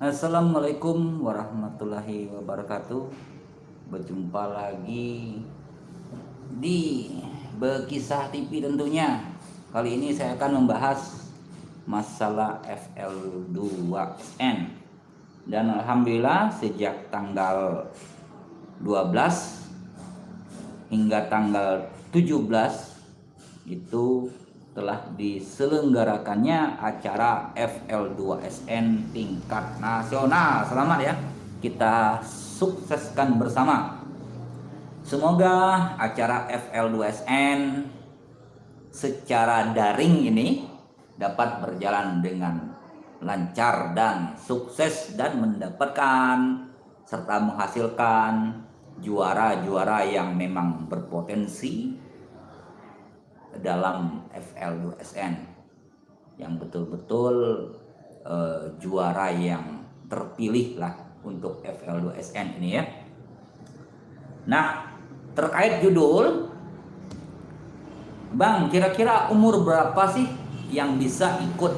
Assalamualaikum warahmatullahi wabarakatuh. Berjumpa lagi di Bekisah TV tentunya. Kali ini saya akan membahas masalah FL2SN Dan Alhamdulillah sejak tanggal 12 hingga tanggal 17 itu telah diselenggarakannya acara FL2SN tingkat nasional. Selamat ya. Kita sukseskan bersama. Semoga acara FL2SN secara daring ini dapat berjalan dengan lancar dan sukses dan mendapatkan serta menghasilkan juara-juara yang memang berpotensi dalam FL2SN yang betul-betul uh, juara yang terpilih lah untuk FL2SN ini ya. Nah, terkait judul Bang, kira-kira umur berapa sih yang bisa ikut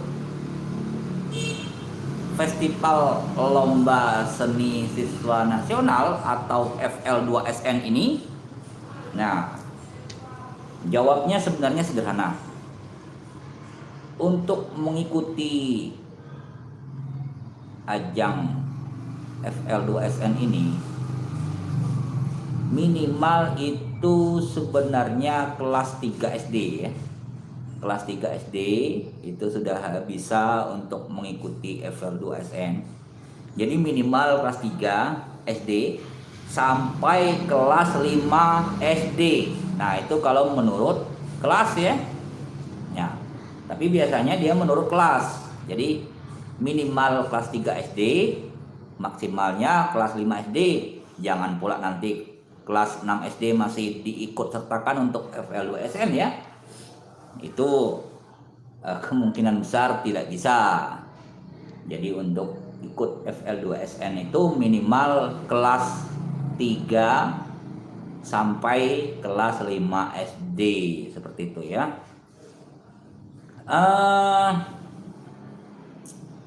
Festival Lomba Seni Siswa Nasional atau FL2SN ini? Nah, Jawabnya sebenarnya sederhana. Untuk mengikuti ajang FL2SN ini minimal itu sebenarnya kelas 3 SD ya. Kelas 3 SD itu sudah bisa untuk mengikuti FL2SN. Jadi minimal kelas 3 SD sampai kelas 5 SD. Nah, itu kalau menurut kelas ya. Ya. Tapi biasanya dia menurut kelas. Jadi minimal kelas 3 SD, maksimalnya kelas 5 SD. Jangan pula nanti kelas 6 SD masih diikut sertakan untuk FL2SN ya. Itu uh, kemungkinan besar tidak bisa. Jadi untuk ikut FL2SN itu minimal kelas 3 sampai kelas 5 SD seperti itu ya. Uh,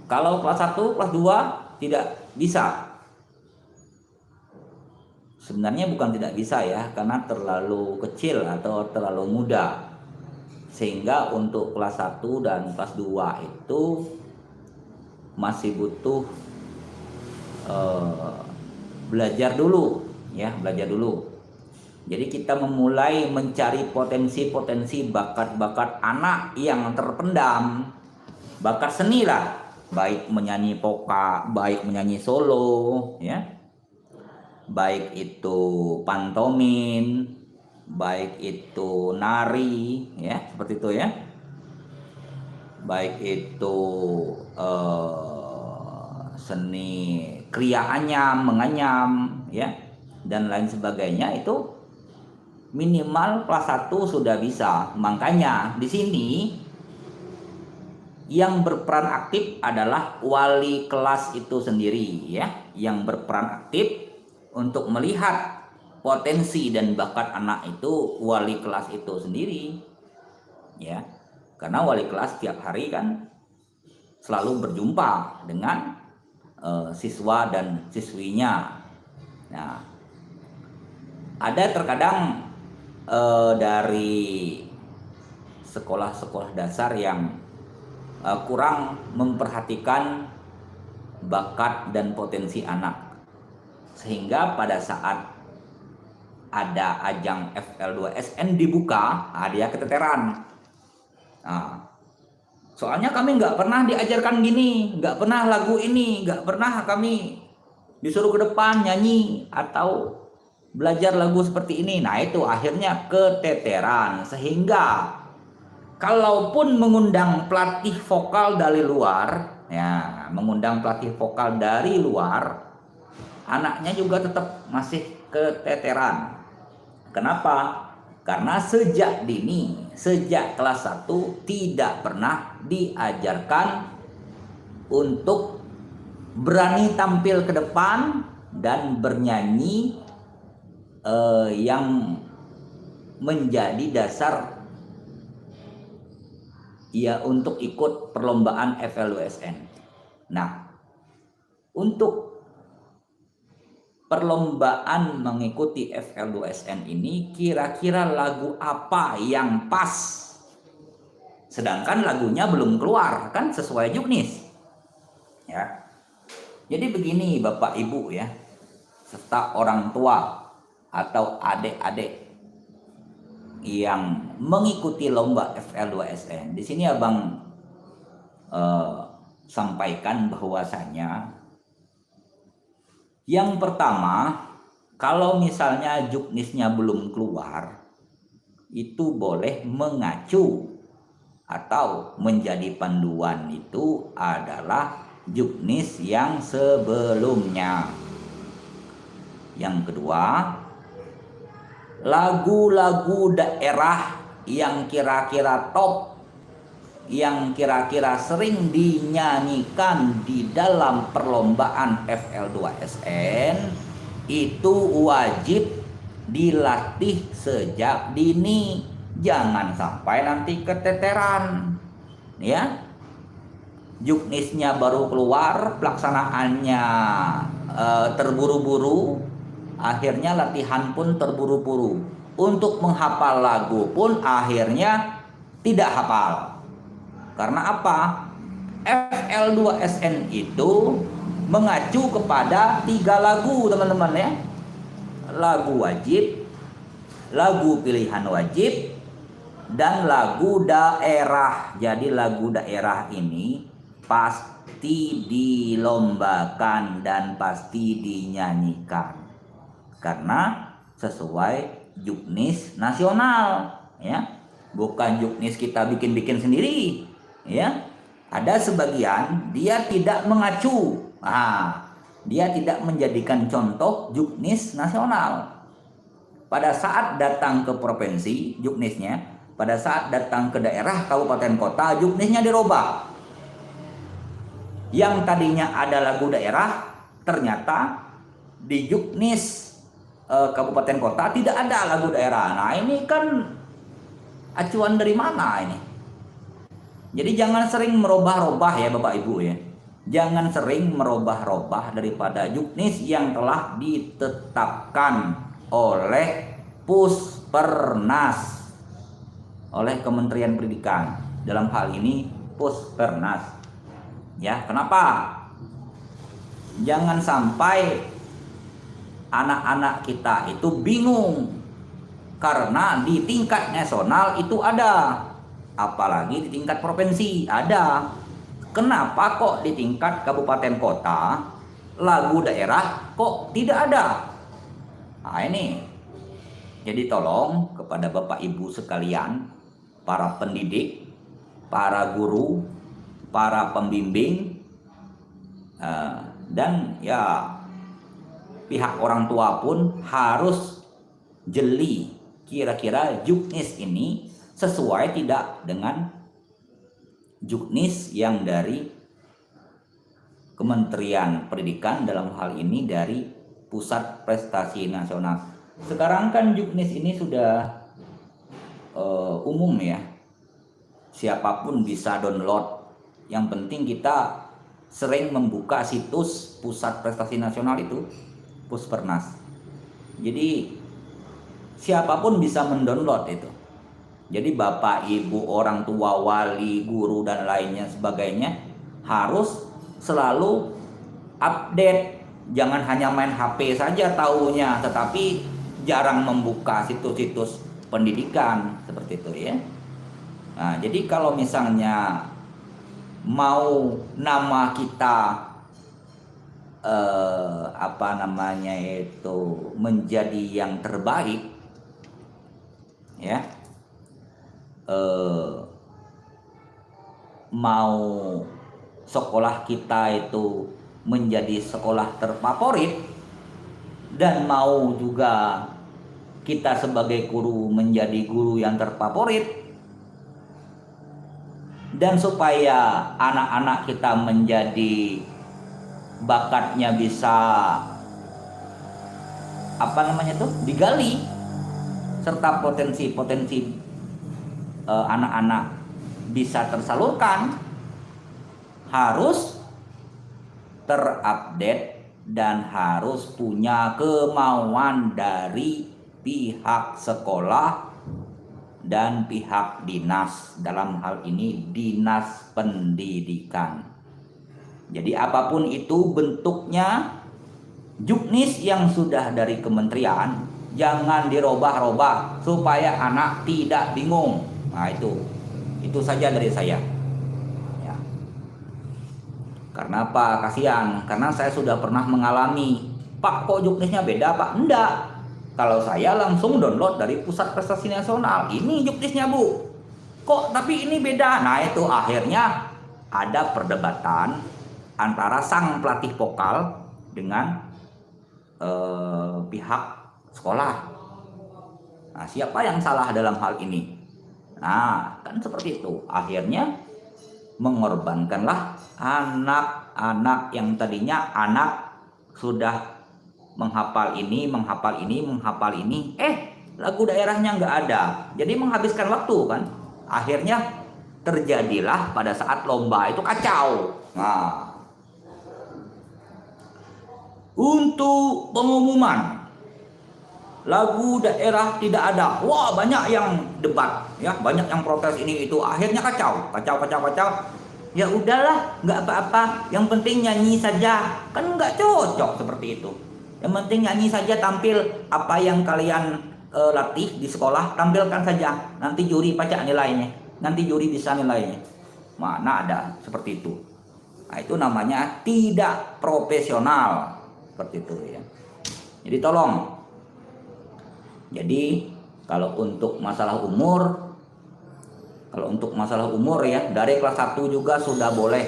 kalau kelas 1, kelas 2 tidak bisa. Sebenarnya bukan tidak bisa ya, karena terlalu kecil atau terlalu muda. Sehingga untuk kelas 1 dan kelas 2 itu masih butuh uh, belajar dulu ya belajar dulu jadi kita memulai mencari potensi-potensi bakat-bakat anak yang terpendam. Bakat seni lah. Baik menyanyi poka baik menyanyi solo ya. Baik itu pantomin baik itu nari ya seperti itu ya. Baik itu uh, seni kriya anyam, menganyam, ya, dan lain sebagainya. Itu minimal kelas 1 sudah bisa. Makanya di sini yang berperan aktif adalah wali kelas itu sendiri ya, yang berperan aktif untuk melihat potensi dan bakat anak itu wali kelas itu sendiri. Ya. Karena wali kelas tiap hari kan selalu berjumpa dengan uh, siswa dan siswinya. Nah, ada terkadang uh, dari sekolah-sekolah dasar yang uh, kurang memperhatikan bakat dan potensi anak, sehingga pada saat ada ajang FL2SN dibuka, ah, dia keteteran. Nah, Soalnya kami nggak pernah diajarkan gini, nggak pernah lagu ini, nggak pernah kami disuruh ke depan nyanyi atau belajar lagu seperti ini. Nah itu akhirnya keteteran sehingga kalaupun mengundang pelatih vokal dari luar, ya mengundang pelatih vokal dari luar, anaknya juga tetap masih keteteran. Kenapa? Karena sejak dini sejak kelas 1 tidak pernah diajarkan untuk berani tampil ke depan dan bernyanyi eh, yang menjadi dasar ya untuk ikut perlombaan FLUSN. Nah, untuk perlombaan mengikuti FL2SN ini kira-kira lagu apa yang pas? Sedangkan lagunya belum keluar kan sesuai juknis. Ya. Jadi begini Bapak Ibu ya serta orang tua atau adik-adik yang mengikuti lomba FL2SN di sini Abang eh, sampaikan bahwasanya yang pertama kalau misalnya juknisnya belum keluar itu boleh mengacu atau menjadi panduan itu adalah juknis yang sebelumnya. Yang kedua, lagu-lagu daerah yang kira-kira top yang kira-kira sering dinyanyikan di dalam perlombaan FL2SN itu wajib dilatih sejak dini. Jangan sampai nanti keteteran ya. Juknisnya baru keluar pelaksanaannya e, terburu-buru akhirnya latihan pun terburu-buru untuk menghafal lagu pun akhirnya tidak hafal karena apa FL2SN itu mengacu kepada tiga lagu teman-teman ya lagu wajib lagu pilihan wajib dan lagu daerah. Jadi lagu daerah ini pasti dilombakan dan pasti dinyanyikan. Karena sesuai juknis nasional, ya. Bukan juknis kita bikin-bikin sendiri, ya. Ada sebagian dia tidak mengacu. Ah, dia tidak menjadikan contoh juknis nasional. Pada saat datang ke provinsi, juknisnya pada saat datang ke daerah kabupaten kota juknisnya dirubah yang tadinya ada lagu daerah ternyata di juknis e, kabupaten kota tidak ada lagu daerah nah ini kan acuan dari mana ini jadi jangan sering merubah-rubah ya Bapak Ibu ya jangan sering merubah-rubah daripada juknis yang telah ditetapkan oleh Puspernas oleh Kementerian Pendidikan dalam hal ini Puspernas. Ya, kenapa? Jangan sampai anak-anak kita itu bingung karena di tingkat nasional itu ada, apalagi di tingkat provinsi ada. Kenapa kok di tingkat kabupaten kota lagu daerah kok tidak ada? Nah ini. Jadi tolong kepada Bapak Ibu sekalian para pendidik, para guru, para pembimbing, eh, dan ya pihak orang tua pun harus jeli kira-kira juknis ini sesuai tidak dengan juknis yang dari Kementerian Pendidikan dalam hal ini dari Pusat Prestasi Nasional. Sekarang kan juknis ini sudah uh, umum ya. Siapa pun bisa download. Yang penting kita sering membuka situs pusat prestasi nasional itu puspernas jadi siapa pun bisa mendownload itu. Jadi bapak ibu orang tua wali guru dan lainnya sebagainya harus selalu update. Jangan hanya main HP saja tahunya tetapi jarang membuka situs-situs pendidikan seperti itu ya. Nah, jadi kalau misalnya mau nama kita eh, apa namanya itu menjadi yang terbaik ya. Eh, mau sekolah kita itu menjadi sekolah terfavorit dan mau juga kita sebagai guru menjadi guru yang terfavorit. Dan supaya anak-anak kita menjadi bakatnya bisa apa namanya tuh digali serta potensi-potensi uh, anak-anak bisa tersalurkan harus terupdate dan harus punya kemauan dari pihak sekolah dan pihak dinas dalam hal ini dinas pendidikan. Jadi apa pun itu bentuknya juknis yang sudah dari kementerian jangan dirubah-rubah supaya anak tidak bingung. Nah itu itu saja dari saya. Ya. Karena apa? Kasihan. Karena saya sudah pernah mengalami. Pak, kok juknisnya beda, Pak? Enggak. Kalau saya langsung download dari Pusat Prestasi Nasional. Ini juknisnya, Bu. Kok tapi ini beda? Nah, itu akhirnya ada perdebatan antara sang pelatih vokal dengan eh, pihak sekolah. Nah, siapa yang salah dalam hal ini? Nah, kan seperti itu. Akhirnya mengorbankanlah anak-anak yang tadinya anak sudah menghafal ini, menghafal ini, menghafal ini. Eh, lagu daerahnya nggak ada. Jadi menghabiskan waktu kan. Akhirnya terjadilah pada saat lomba itu kacau. Nah, untuk pengumuman lagu daerah tidak ada. Wah, banyak yang debat, ya, banyak yang protes ini itu. Akhirnya kacau, kacau, kacau, kacau. Ya udahlah, nggak apa-apa. Yang penting nyanyi saja. Kan nggak cocok seperti itu. Yang penting nyanyi saja tampil apa yang kalian uh, latih di sekolah, tampilkan saja. Nanti juri pacak nilainya. Nanti juri bisa nilainya. Mana ada seperti itu. Nah, itu namanya tidak profesional. Seperti itu ya. Jadi tolong jadi kalau untuk masalah umur kalau untuk masalah umur ya dari kelas 1 juga sudah boleh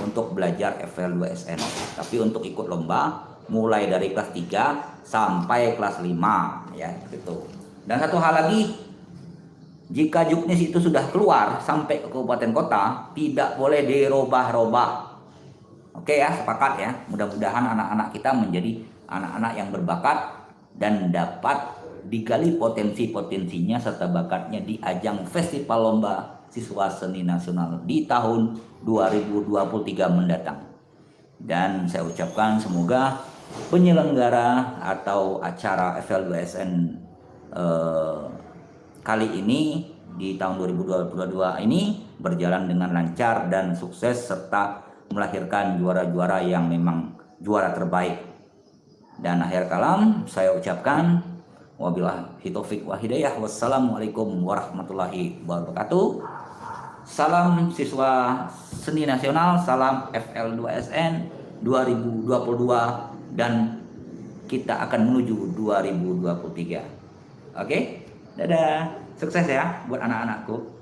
untuk belajar FL2SN. Tapi untuk ikut lomba mulai dari kelas 3 sampai kelas 5 ya gitu. Dan satu hal lagi jika juknis itu sudah keluar sampai ke kabupaten kota tidak boleh dirubah-rubah. Oke ya, sepakat ya. Mudah-mudahan anak-anak kita menjadi anak-anak yang berbakat dan dapat digali potensi-potensinya serta bakatnya di ajang Festival Lomba Siswa Seni Nasional di tahun 2023 mendatang. Dan saya ucapkan semoga penyelenggara atau acara FL2SN eh, kali ini di tahun 2022 ini berjalan dengan lancar dan sukses serta melahirkan juara-juara yang memang juara terbaik dan akhir kalam saya ucapkan wabillahi taufik wa hidayah. Wassalamualaikum warahmatullahi wabarakatuh. Salam siswa seni nasional, salam FL2SN 2022 dan kita akan menuju 2023. Oke? Dadah. Sukses ya buat anak-anakku.